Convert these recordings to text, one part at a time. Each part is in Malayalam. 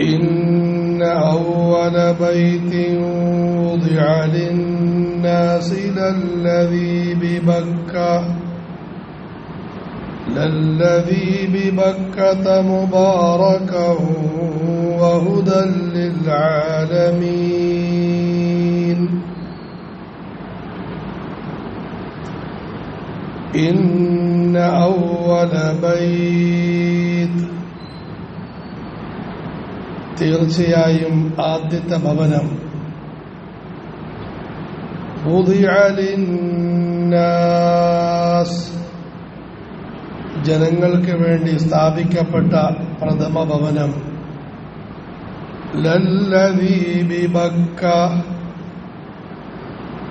إن أول بيت وضع للناس للذي ببكة للذي ببكة مباركا وهدى للعالمين. إن أول بيت തീർച്ചയായും ആദ്യത്തെ ഭവനം. ജനങ്ങൾക്ക് വേണ്ടി സ്ഥാപിക്കപ്പെട്ട പ്രഥമ ഭവനം. ബക്ക.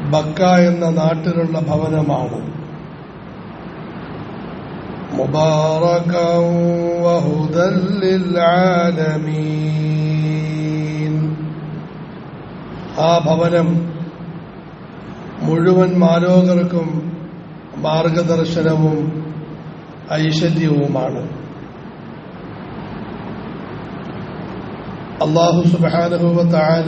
ബക്ക എന്ന നാട്ടിലുള്ള ഭവനമാണ്. മുബാറകൗ വഹുദല്ലിൽ ആലമീൻ. ആ ഭവനം മുഴുവൻ മാലോകർക്കും മാർഗദർശനവും ഐശ്വര്യവുമാണ്. അള്ളാഹു സുബാനുഭവത്തായ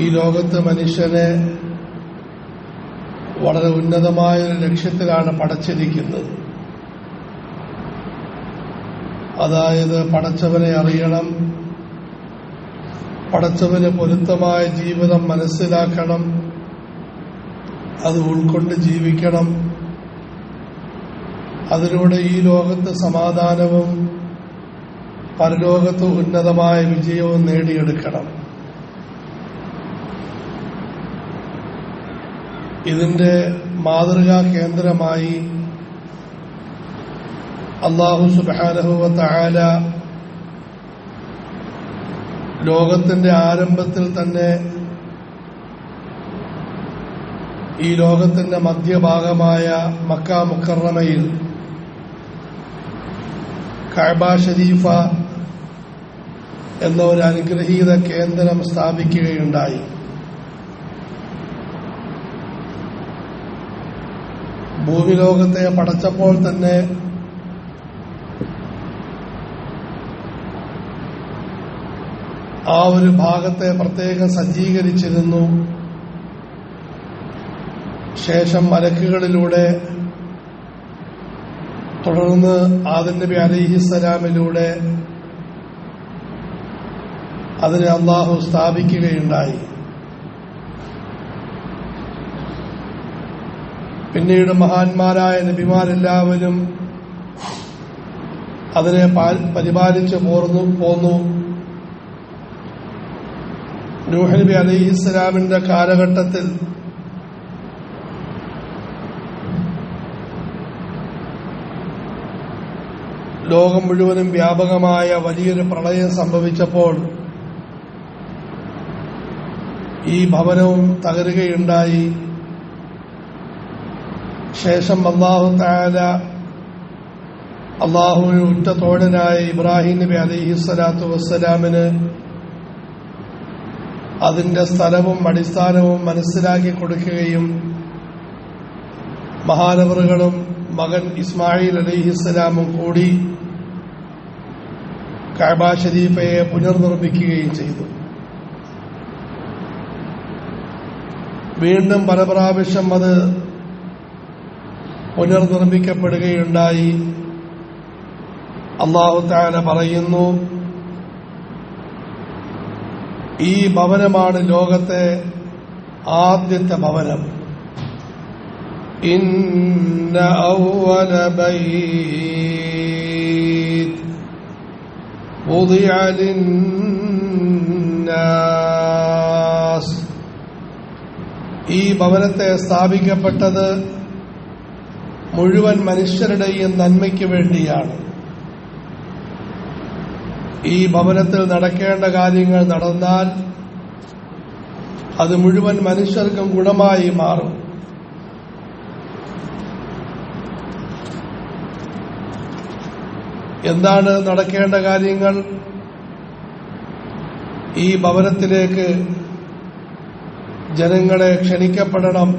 ഈ ലോകത്ത് മനുഷ്യനെ വളരെ ഉന്നതമായ ഒരു ലക്ഷ്യത്തിലാണ് പടച്ചിരിക്കുന്നത്. അതായത് പടച്ചവനെ അറിയണം പടച്ചവന് പൊരുത്തമായ ജീവിതം മനസ്സിലാക്കണം. അത് ഉൾക്കൊണ്ട് ജീവിക്കണം. അതിലൂടെ ഈ ലോകത്ത് സമാധാനവും പരലോകത്ത് ഉന്നതമായ വിജയവും നേടിയെടുക്കണം. ഇതിന്റെ മാതൃകാ കേന്ദ്രമായി അള്ളാഹു സുബാനഹുവ താല ലോകത്തിന്റെ ആരംഭത്തിൽ തന്നെ ഈ ലോകത്തിന്റെ മധ്യഭാഗമായ മക്ക മുക്കറമയിൽ കഅബ ഷരീഫ എന്ന ഒരു അനുഗ്രഹീത കേന്ദ്രം സ്ഥാപിക്കുകയുണ്ടായി. ഭൂമി ലോകത്തെ പടച്ചപ്പോൾ തന്നെ ആ ഒരു ഭാഗത്തെ പ്രത്യേകം സജ്ജീകരിച്ചിരുന്നു. ശേഷം മലക്കുകളിലൂടെ തുടർന്ന് ആദൻ നബി അലിഹിസലാമിലൂടെ അതിനെ അള്ളാഹു സ്ഥാപിക്കുകയുണ്ടായി. പിന്നീട് മഹാന്മാരായ നബിമാരെല്ലാവരും അതിനെ പരിപാലിച്ചു പോന്നു. നൂഹ് അലി അലൈഹിസ്സലാമിന്റെ കാലഘട്ടത്തിൽ ലോകം മുഴുവനും വ്യാപകമായ വലിയൊരു പ്രളയം സംഭവിച്ചപ്പോൾ ഈ ഭവനവും തകരുകയുണ്ടായി. ശേഷം അള്ളാഹു താല അള്ളാഹുവിന് ഉറ്റ തോഴനായ ഇബ്രാഹിം നബി അലിഹി സ്വലാത്തു വസ്സലാമിന് അതിന്റെ സ്ഥലവും അടിസ്ഥാനവും മനസ്സിലാക്കി കൊടുക്കുകയും മഹാനവറുകളും മകൻ ഇസ്മായിൽ അലിഹിസ്സലാമും കൂടി കഅബ ഷരീഫയെ പുനർനിർമ്മിക്കുകയും ചെയ്തു. വീണ്ടും പല പ്രാവശ്യം അത് പുനർനിർമ്മിക്കപ്പെടുകയുണ്ടായി. അള്ളാഹു താല പറയുന്നു ഈ ഭവനമാണ് ലോകത്തെ ആദ്യത്തെ ഭവനം ഇന്ന ഔവല ബൈത്ത് وضع للناس ഈ ഭവനത്തെ സ്ഥാപിക്കപ്പെട്ടത് മുഴുവൻ മനുഷ്യരുടെയും നന്മയ്ക്ക് വേണ്ടിയാണ് ഈ ഭവനത്തിൽ നടക്കേണ്ട കാര്യങ്ങൾ നടന്നാൽ അത് മുഴുവൻ മനുഷ്യർക്കും ഗുണമായി മാറും. എന്താണ് നടക്കേണ്ട കാര്യങ്ങൾ? ഈ ഭവനത്തിലേക്ക് ജനങ്ങളെ ക്ഷണിക്കപ്പെടണം.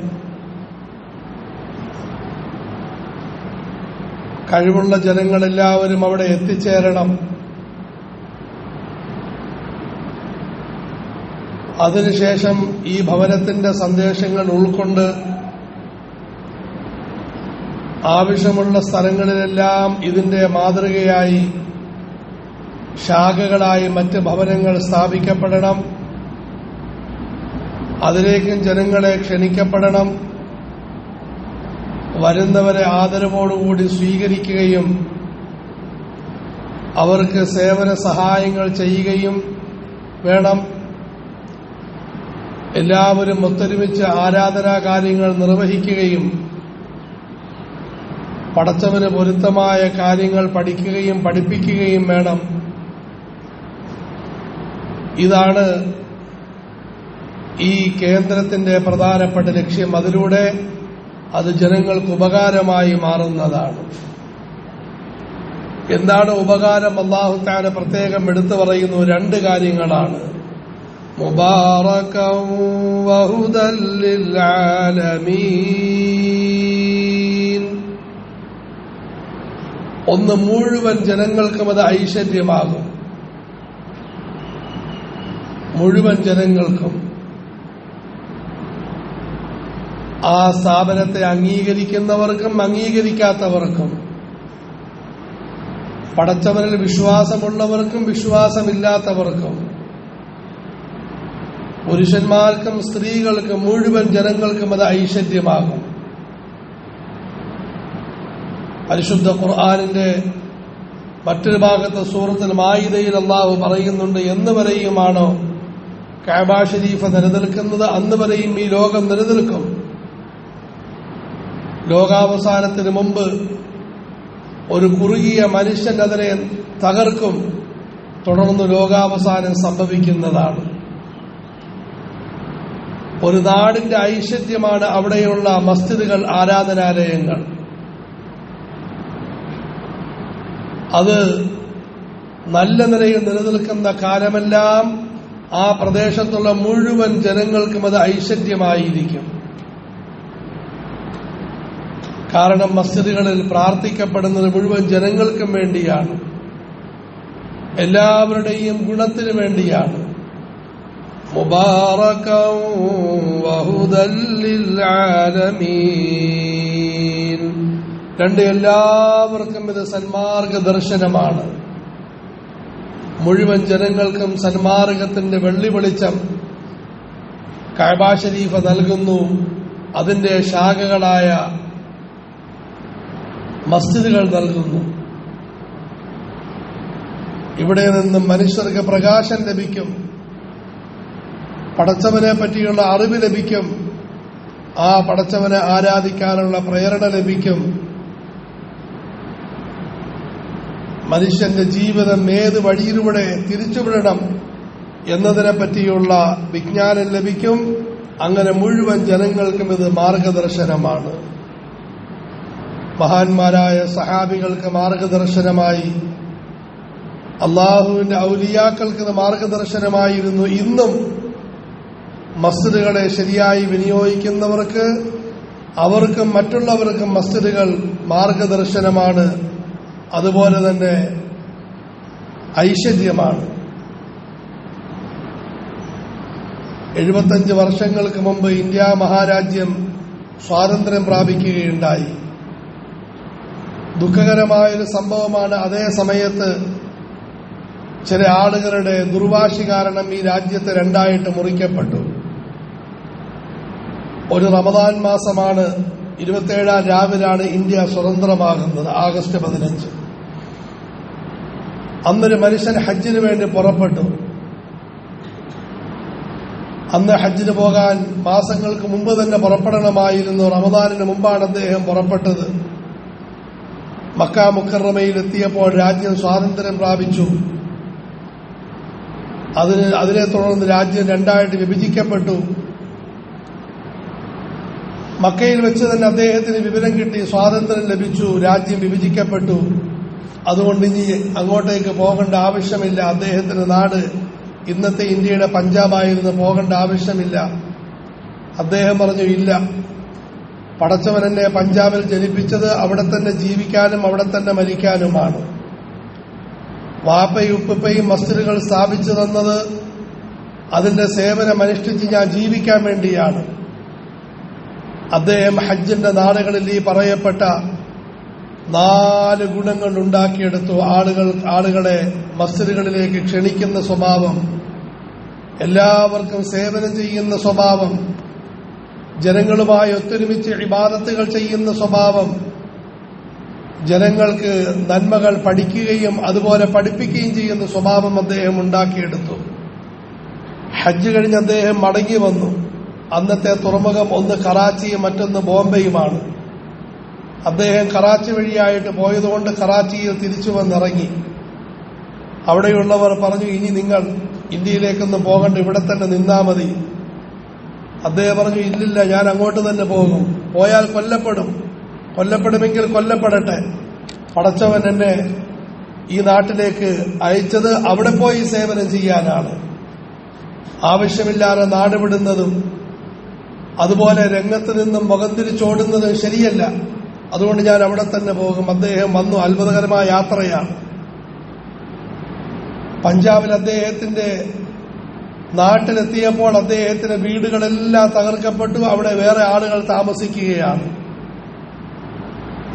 കഴിവുള്ള ജനങ്ങളെല്ലാവരും അവിടെ എത്തിച്ചേരണം. അതിനുശേഷം ഈ ഭവനത്തിന്റെ സന്ദേശങ്ങൾ ഉൾക്കൊണ്ട് ആവശ്യമുള്ള സ്ഥലങ്ങളിലെല്ലാം ഇതിന്റെ മാതൃകയായി ശാഖകളായി മറ്റ് ഭവനങ്ങൾ സ്ഥാപിക്കപ്പെടണം. അതിലേക്കും ജനങ്ങളെ ക്ഷണിക്കപ്പെടണം. വരുന്നവരെ ആദരവോടുകൂടി സ്വീകരിക്കുകയും അവർക്ക് സേവന സഹായങ്ങൾ ചെയ്യുകയും വേണം. എല്ലാവരും ഒത്തൊരുമിച്ച് ആരാധനാ കാര്യങ്ങൾ നിർവഹിക്കുകയും പടച്ചവന് പൊരുത്തമായ കാര്യങ്ങൾ പഠിക്കുകയും പഠിപ്പിക്കുകയും വേണം. ഇതാണ് ഈ കേന്ദ്രത്തിന്റെ പ്രധാനപ്പെട്ട ലക്ഷ്യം. അതിലൂടെ അത് ജനങ്ങൾക്ക് ഉപകാരമായി മാറുന്നതാണ്. എന്താണ് ഉപകാരം? അള്ളാഹുത്താന് താന പ്രത്യേകം എടുത്തു പറയുന്നു രണ്ട് കാര്യങ്ങളാണ്. മുബാറകം وهدى للعالمين ഒന്ന് മുഴുവൻ ജനങ്ങൾക്കും അത് ഐശ്വര്യമാകും. മുഴുവൻ ജനങ്ങൾക്കും. ആ സ്ഥാപനത്തെ അംഗീകരിക്കുന്നവർക്കും അംഗീകരിക്കാത്തവർക്കും. പടച്ചവനിൽ വിശ്വാസമുള്ളവർക്കും വിശ്വാസമില്ലാത്തവർക്കും. പുരുഷന്മാർക്കും സ്ത്രീകൾക്കും മുഴുവൻ ജനങ്ങൾക്കും അത് ഐശ്വര്യമാകും. പരിശുദ്ധ ഖുർആാനിന്റെ മറ്റൊരു ഭാഗത്ത് സൂറത്തിൽ മായിതയിൽ അള്ളാഹു പറയുന്നുണ്ട് എന്ന് വരെയുമാണോ കാബ ഷരീഫ് നിലനിൽക്കുന്നത്? അന്ന് വരെയും ഈ ലോകം നിലനിൽക്കും. ലോകാവസാനത്തിന് മുമ്പ് ഒരു കുറുകിയ മനുഷ്യൻ അതിനെ തകർക്കും തുടർന്ന് ലോകാവസാനം സംഭവിക്കുന്നതാണ്. ഒരു നാടിന്റെ ഐശ്വര്യമാണ് അവിടെയുള്ള മസ്ജിദുകൾ ആരാധനാലയങ്ങൾ. അത് നല്ല നിലയിൽ നിലനിൽക്കുന്ന കാലമെല്ലാം ആ പ്രദേശത്തുള്ള മുഴുവൻ ജനങ്ങൾക്കും അത് ഐശ്വര്യമായിരിക്കും. കാരണം മസ്ജിദുകളിൽ പ്രാർത്ഥിക്കപ്പെടുന്നത് മുഴുവൻ ജനങ്ങൾക്കും വേണ്ടിയാണ്. എല്ലാവരുടെയും ഗുണത്തിനു വേണ്ടിയാണ്. മുബാറകം وهدى للعالمين രണ്ട് എല്ലാവർക്കും ഇത് സന്മാർഗ ദർശനമാണ് മുഴുവൻ ജനങ്ങൾക്കും സന്മാർഗത്തിന്റെ വെള്ളി വെളിച്ചം കഅബ നൽകുന്നു. അതിന്റെ ശാഖകളായ മസ്ജിദുകൾ നൽകുന്നു. ഇവിടെ നിന്നും മനുഷ്യർക്ക് പ്രകാശം ലഭിക്കും. പടച്ചവനെ പറ്റിയുള്ള അറിവ് ലഭിക്കും. ആ പടച്ചവനെ ആരാധിക്കാനുള്ള പ്രേരണ ലഭിക്കും. മനുഷ്യന്റെ ജീവിതം ഏത് വഴിയിലൂടെ തിരിച്ചുവിടണം എന്നതിനെ പറ്റിയുള്ള വിജ്ഞാനം ലഭിക്കും. അങ്ങനെ മുഴുവൻ ജനങ്ങൾക്കും ഇത് മാർഗദർശനമാണ്. മഹാന്മാരായ സഹാബികൾക്ക് മാർഗദർശനമായി അള്ളാഹുവിന്റെ ഔലിയാക്കൾക്ക് മാർഗദർശനമായിരുന്നു ഇന്നും. മസ്ജിദുകളെ ശരിയായി വിനിയോഗിക്കുന്നവർക്ക് അവർക്കും മറ്റുള്ളവർക്കും മസ്ജിദുകൾ മാർഗദർശനമാണ്. അതുപോലെ തന്നെ ഐശ്വര്യമാണ്. എഴുപത്തഞ്ച് വർഷങ്ങൾക്ക് മുമ്പ് ഇന്ത്യ മഹാരാജ്യം സ്വാതന്ത്ര്യം പ്രാപിക്കുകയുണ്ടായി. ദുഃഖകരമായൊരു സംഭവമാണ് അതേ സമയത്ത് ചില ആളുകളുടെ ദുർവാശി കാരണം ഈ രാജ്യത്ത് രണ്ടായിട്ട് മുറിക്കപ്പെട്ടു. ഒരു റമദാൻ മാസമാണ് ഇരുപത്തേഴാം രാവിലാണ് ഇന്ത്യ സ്വതന്ത്രമാകുന്നത് ആഗസ്റ്റ് പതിനഞ്ച്. അന്നൊരു മനുഷ്യൻ ഹജ്ജിന് വേണ്ടി പുറപ്പെട്ടു. അന്ന് ഹജ്ജിന് പോകാൻ മാസങ്ങൾക്ക് മുമ്പ് തന്നെ പുറപ്പെടണമായിരുന്നു. റമദാനിന് മുമ്പാണ് അദ്ദേഹം പുറപ്പെട്ടത്. മക്ക മുക്കറമയിൽ എത്തിയപ്പോൾ രാജ്യം സ്വാതന്ത്ര്യം പ്രാപിച്ചു. അതിന് അതിനെ തുടർന്ന് രാജ്യം രണ്ടായിട്ട് വിഭജിക്കപ്പെട്ടു. മക്കയിൽ വെച്ച് തന്നെ അദ്ദേഹത്തിന് വിവരം കിട്ടി സ്വാതന്ത്ര്യം ലഭിച്ചു രാജ്യം വിഭജിക്കപ്പെട്ടു. അതുകൊണ്ട് ഇനി അങ്ങോട്ടേക്ക് പോകേണ്ട ആവശ്യമില്ല. അദ്ദേഹത്തിന്റെ നാട് ഇന്നത്തെ ഇന്ത്യയുടെ പഞ്ചാബായിരുന്നു പോകേണ്ട ആവശ്യമില്ല. അദ്ദേഹം പറഞ്ഞു ഇല്ല. പടച്ചവൻ എന്നെ പഞ്ചാബിൽ ജനിപ്പിച്ചത് അവിടെ തന്നെ ജീവിക്കാനും അവിടെ തന്നെ മരിക്കാനുമാണ്. വാപ്പയും ഉപ്പയും മസ്ജിദുകൾ സ്ഥാപിച്ചു തന്നത് അതിന്റെ സേവനം അനുഷ്ഠിച്ച് ഞാൻ ജീവിക്കാൻ വേണ്ടിയാണ്. അദ്ദേഹം ഹജ്ജിന്റെ നാളുകളിൽ ഈ പറയപ്പെട്ട നാല് ഗുണങ്ങൾ ഉണ്ടാക്കിയെടുത്തു. ആളുകൾ ആളുകളെ മസ്ജിദുകളിലേക്ക് ക്ഷണിക്കുന്ന സ്വഭാവം എല്ലാവർക്കും സേവനം ചെയ്യുന്ന സ്വഭാവം ജനങ്ങളുമായി ഒത്തൊരുമിച്ച് ഇബാദത്തുകൾ ചെയ്യുന്ന സ്വഭാവം ജനങ്ങൾക്ക് നന്മകൾ പഠിക്കുകയും അതുപോലെ പഠിപ്പിക്കുകയും ചെയ്യുന്ന സ്വഭാവം അദ്ദേഹം ഉണ്ടാക്കിയെടുത്തു. ഹജ്ജ് കഴിഞ്ഞ് അദ്ദേഹം മടങ്ങി വന്നു. അന്നത്തെ തുറമുഖം ഒന്ന് കറാച്ചിയും മറ്റൊന്ന് ബോംബെയുമാണ്. അദ്ദേഹം കറാച്ചി വഴിയായിട്ട് പോയതുകൊണ്ട് കറാച്ചിയിൽ തിരിച്ചു വന്നിറങ്ങി. അവിടെയുള്ളവർ പറഞ്ഞു ഇനി നിങ്ങൾ ഇന്ത്യയിലേക്കൊന്നും പോകണ്ട ഇവിടെ തന്നെ നിന്നാ മതി. അദ്ദേഹം പറഞ്ഞു ഇല്ലില്ല ഞാൻ അങ്ങോട്ട് തന്നെ പോകും. പോയാൽ കൊല്ലപ്പെടും. കൊല്ലപ്പെടുമെങ്കിൽ കൊല്ലപ്പെടട്ടെ. പടച്ചവൻ എന്നെ ഈ നാട്ടിലേക്ക് അയച്ചത് അവിടെ പോയി സേവനം ചെയ്യാനാണ്. ആവശ്യമില്ലാതെ നാടുവിടുന്നതും അതുപോലെ രംഗത്ത് നിന്നും മുഖംതിരിച്ചോടുന്നത് ശരിയല്ല. അതുകൊണ്ട് ഞാൻ അവിടെ തന്നെ പോകും. അദ്ദേഹം വന്നു. അത്ഭുതകരമായ യാത്രയാണ്. പഞ്ചാബിൽ അദ്ദേഹത്തിന്റെ നാട്ടിലെത്തിയപ്പോൾ അദ്ദേഹത്തിന്റെ വീടുകളെല്ലാം തകർക്കപ്പെട്ടു. അവിടെ വേറെ ആളുകൾ താമസിക്കുകയാണ്.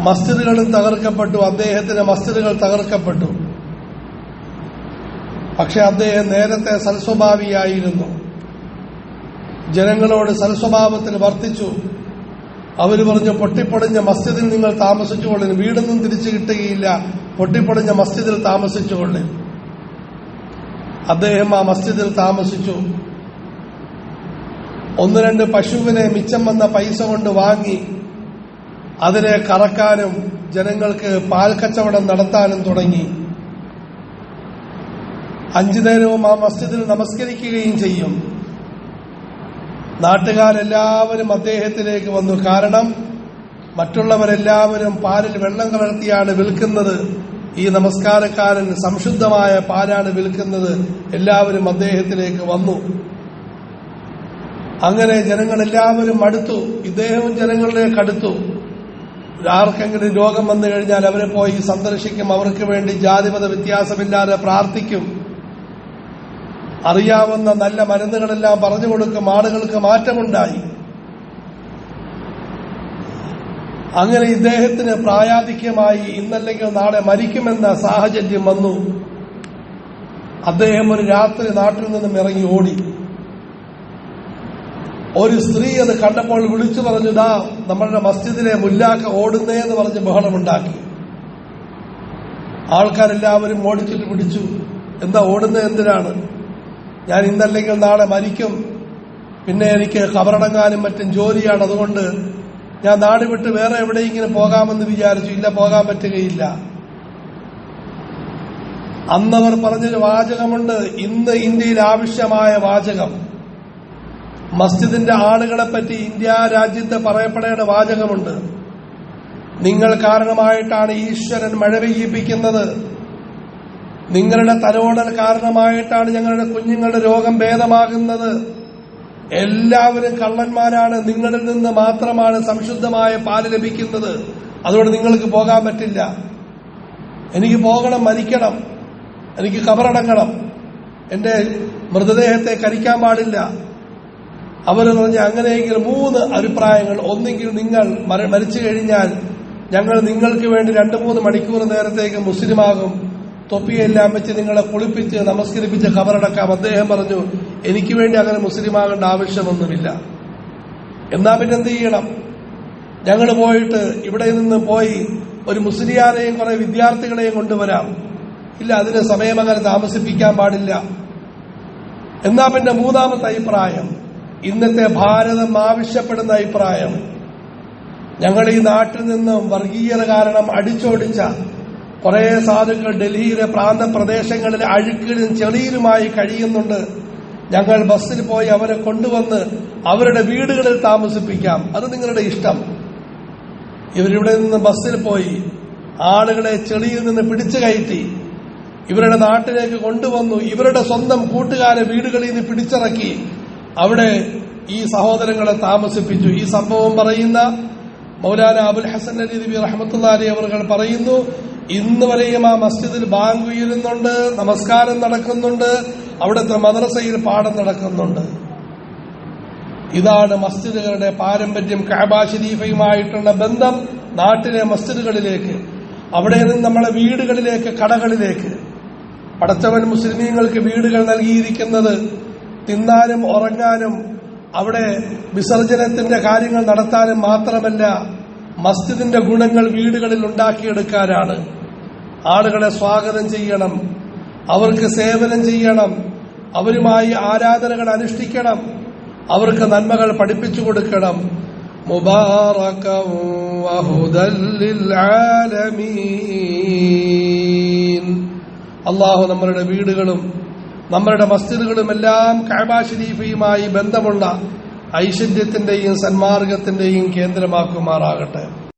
മസ്ജിദുകളും തകർക്കപ്പെട്ടു. അദ്ദേഹത്തിന്റെ മസ്ജിദുകൾ തകർക്കപ്പെട്ടു. പക്ഷെ അദ്ദേഹം നേരത്തെ സൽസ്വഭാവിയായിരുന്നു. ജനങ്ങളോട് സൽസ്വഭാവത്തിൽ വർത്തിച്ചു. അവർ പറഞ്ഞു പൊട്ടിപ്പൊടിഞ്ഞ മസ്ജിദിൽ നിങ്ങൾ താമസിച്ചുകൊള്ളിന്. വീടൊന്നും തിരിച്ചു കിട്ടുകയില്ല. പൊട്ടിപ്പൊടിഞ്ഞ മസ്ജിദിൽ താമസിച്ചുകൊള്ളി. അദ്ദേഹം ആ മസ്ജിദിൽ താമസിച്ചു. ഒന്ന് രണ്ട് പശുവിനെ മിച്ചം വന്ന പൈസ കൊണ്ട് വാങ്ങി. അതിനെ കറക്കാനും ജനങ്ങൾക്ക് പാൽ കച്ചവടം നടത്താനും തുടങ്ങി. അഞ്ചു നേരവും ആ മസ്ജിദിൽ നമസ്കരിക്കുകയും ചെയ്യും. നാട്ടുകാരെല്ലാവരും അദ്ദേഹത്തിലേക്ക് വന്നു. കാരണം മറ്റുള്ളവരെല്ലാവരും പാലിൽ വെള്ളം കലർത്തിയാണ് വിൽക്കുന്നത്. ഈ നമസ്കാരക്കാരൻ സംശുദ്ധമായ പാലാണ് വിൽക്കുന്നത്. എല്ലാവരും അദ്ദേഹത്തിലേക്ക് വന്നു. അങ്ങനെ ജനങ്ങളെല്ലാവരും അടുത്തു. ഇദ്ദേഹവും ജനങ്ങളിലേക്ക് അടുത്തു. ആർക്കെങ്കിലും രോഗം വന്നു കഴിഞ്ഞാൽ അവരെ പോയി സന്ദർശിക്കും. അവർക്ക് വേണ്ടി ജാതിമത വ്യത്യാസമില്ലാതെ പ്രാർത്ഥിക്കും. അറിയാവുന്ന നല്ല മരുന്നുകളെല്ലാം പറഞ്ഞു കൊടുക്കും ആളുകൾക്ക് മാറ്റമുണ്ടായി. അങ്ങനെ ഇദ്ദേഹത്തിന് പ്രായാധിക്യമായി ഇന്നല്ലെങ്കിൽ നാളെ മരിക്കുമെന്ന സാഹചര്യം വന്നു. അദ്ദേഹം ഒരു രാത്രി നാട്ടിൽ നിന്നും ഇറങ്ങി ഓടി. ഒരു സ്ത്രീ അത് കണ്ടപ്പോൾ വിളിച്ചു പറഞ്ഞുതാ നമ്മളുടെ മസ്ജിദിലെ മുല്ലാക്ക ഓടുന്നേ എന്ന് പറഞ്ഞ് ബഹളമുണ്ടാക്കി. ആൾക്കാരെല്ലാവരും ഓടിച്ചിട്ട് പിടിച്ചു. എന്താ ഓടുന്നത് എന്തിനാണ്? ഞാൻ ഇന്നല്ലെങ്കിൽ നാളെ മരിക്കും. പിന്നെ എനിക്ക് കബറടങ്ങാനും മറ്റും ജോലിയാണ്. അതുകൊണ്ട് ഞാൻ നാട് വിട്ട് വേറെ എവിടെയെങ്കിലും പോകാമെന്ന് വിചാരിച്ചു. ഇല്ല പോകാൻ പറ്റുകയില്ല. അന്നവർ പറഞ്ഞൊരു വാചകമുണ്ട്. ഇന്ന് ഇന്ത്യയിൽ ആവശ്യമായ വാചകം. മസ്ജിദിന്റെ ആളുകളെ പറ്റി ഇന്ത്യ രാജ്യത്ത് പറയപ്പെടേണ്ട വാചകമുണ്ട്. നിങ്ങൾ കാരണമായിട്ടാണ് ഈശ്വരൻ മഴ പെയ്യിപ്പിക്കുന്നത്. നിങ്ങളുടെ തലോടൽ കാരണമായിട്ടാണ് ഞങ്ങളുടെ കുഞ്ഞുങ്ങളുടെ രോഗം ഭേദമാകുന്നത്. എല്ലാവരും കള്ളന്മാരാണ്. നിങ്ങളിൽ നിന്ന് മാത്രമാണ് സംശുദ്ധമായ പാൽ ലഭിക്കുന്നത്. അതുകൊണ്ട് നിങ്ങൾക്ക് പോകാൻ പറ്റില്ല. എനിക്ക് പോകണം മരിക്കണം. എനിക്ക് കബറടങ്ങണം എന്റെ മൃതദേഹത്തെ കരിക്കാൻ പാടില്ല. അവർ പറഞ്ഞ അങ്ങനെയെങ്കിൽ മൂന്ന് അഭിപ്രായങ്ങൾ. ഒന്നെങ്കിൽ നിങ്ങൾ മരിച്ചു കഴിഞ്ഞാൽ ഞങ്ങൾ നിങ്ങൾക്ക് വേണ്ടി രണ്ടു മൂന്ന് മണിക്കൂർ നേരത്തേക്ക് മുസ്ലിമാകും. തൊപ്പിയെല്ലാം വെച്ച് നിങ്ങളെ കുളിപ്പിച്ച് നമസ്കരിപ്പിച്ച് ഖബറടക്കാം അദ്ദേഹം പറഞ്ഞു എനിക്ക് വേണ്ടി അങ്ങനെ മുസ്ലിമാകേണ്ട ആവശ്യമൊന്നുമില്ല. എന്നാ പിന്നെ എന്ത് ചെയ്യണം? ഞങ്ങൾ പോയിട്ട് ഇവിടെ നിന്ന് പോയി ഒരു മുസ്ലിയാരെയും കുറെ വിദ്യാർത്ഥികളെയും കൊണ്ടുവരാം. ഇല്ല അതിന് സമയം അങ്ങനെ താമസിപ്പിക്കാൻ പാടില്ല. എന്നാ പിന്നെ മൂന്നാമത്തെ അഭിപ്രായം ഇന്നത്തെ ഭാരതം ആവശ്യപ്പെടുന്ന അഭിപ്രായം. ഞങ്ങൾ ഈ നാട്ടിൽ നിന്നും വർഗീയത കാരണം അടിച്ചോടിച്ച കുറെ സാധുക്കൾ ഡൽഹിയിലെ പ്രാന്ത പ്രദേശങ്ങളിൽ അഴുക്കിലും ചെളിയിലുമായി കഴിയുന്നുണ്ട്. ഞങ്ങൾ ബസ്സിൽ പോയി അവരെ കൊണ്ടുവന്ന് അവരുടെ വീടുകളിൽ താമസിപ്പിക്കാം. അത് നിങ്ങളുടെ ഇഷ്ടം. ഇവരിവിടെ നിന്ന് ബസ്സിൽ പോയി ആളുകളെ ചെളിയിൽ നിന്ന് പിടിച്ചു കയറ്റി ഇവരുടെ നാട്ടിലേക്ക് കൊണ്ടുവന്നു ഇവരുടെ സ്വന്തം കൂട്ടുകാരെ വീടുകളിൽ നിന്ന് പിടിച്ചിറക്കി അവിടെ ഈ സഹോദരങ്ങളെ താമസിപ്പിച്ചു. ഈ സംഭവം പറയുന്ന മൗലാന അബുൽ ഹസൻ അലി നബി റഹമത്തുല്ലാലി അവർ പറയുന്നു ഇന്ന് വരെയും ആ മസ്ജിദിൽ ബാങ്ക് ഉയരുന്നുണ്ട് നമസ്കാരം നടക്കുന്നുണ്ട് അവിടുത്തെ മദ്രസയിൽ പാഠം നടക്കുന്നുണ്ട്. ഇതാണ് മസ്ജിദുകളുടെ പാരമ്പര്യം കാബ ഷരീഫയുമായിട്ടുള്ള ബന്ധം നാട്ടിലെ മസ്ജിദുകളിലേക്ക് അവിടെ നിന്ന് നമ്മളെ വീടുകളിലേക്ക് കടകളിലേക്ക്. പടച്ചവൻ മുസ്ലിമീങ്ങൾക്ക് വീടുകൾ നൽകിയിരിക്കുന്നത് തിന്നാനും ഉറങ്ങാനും അവിടെ വിസർജനത്തിന്റെ കാര്യങ്ങൾ നടത്താനും മാത്രമല്ല മസ്ജിദിന്റെ ഗുണങ്ങൾ വീടുകളിൽ ഉണ്ടാക്കിയെടുക്കാനാണ്. ആളുകളെ സ്വാഗതം ചെയ്യണം. അവർക്ക് സേവനം ചെയ്യണം. അവരുമായി ആരാധനകൾ അനുഷ്ഠിക്കണം. അവർക്ക് നന്മകൾ പഠിപ്പിച്ചു കൊടുക്കണം. അള്ളാഹു നമ്മളുടെ വീടുകളും നമ്മളുടെ മസ്ജിദുകളും എല്ലാം കഅബ ഷരീഫയുമായി ബന്ധമുള്ള ഐശ്വര്യത്തിന്റെയും സന്മാർഗത്തിന്റെയും കേന്ദ്രമാക്കുമാറാകട്ടെ.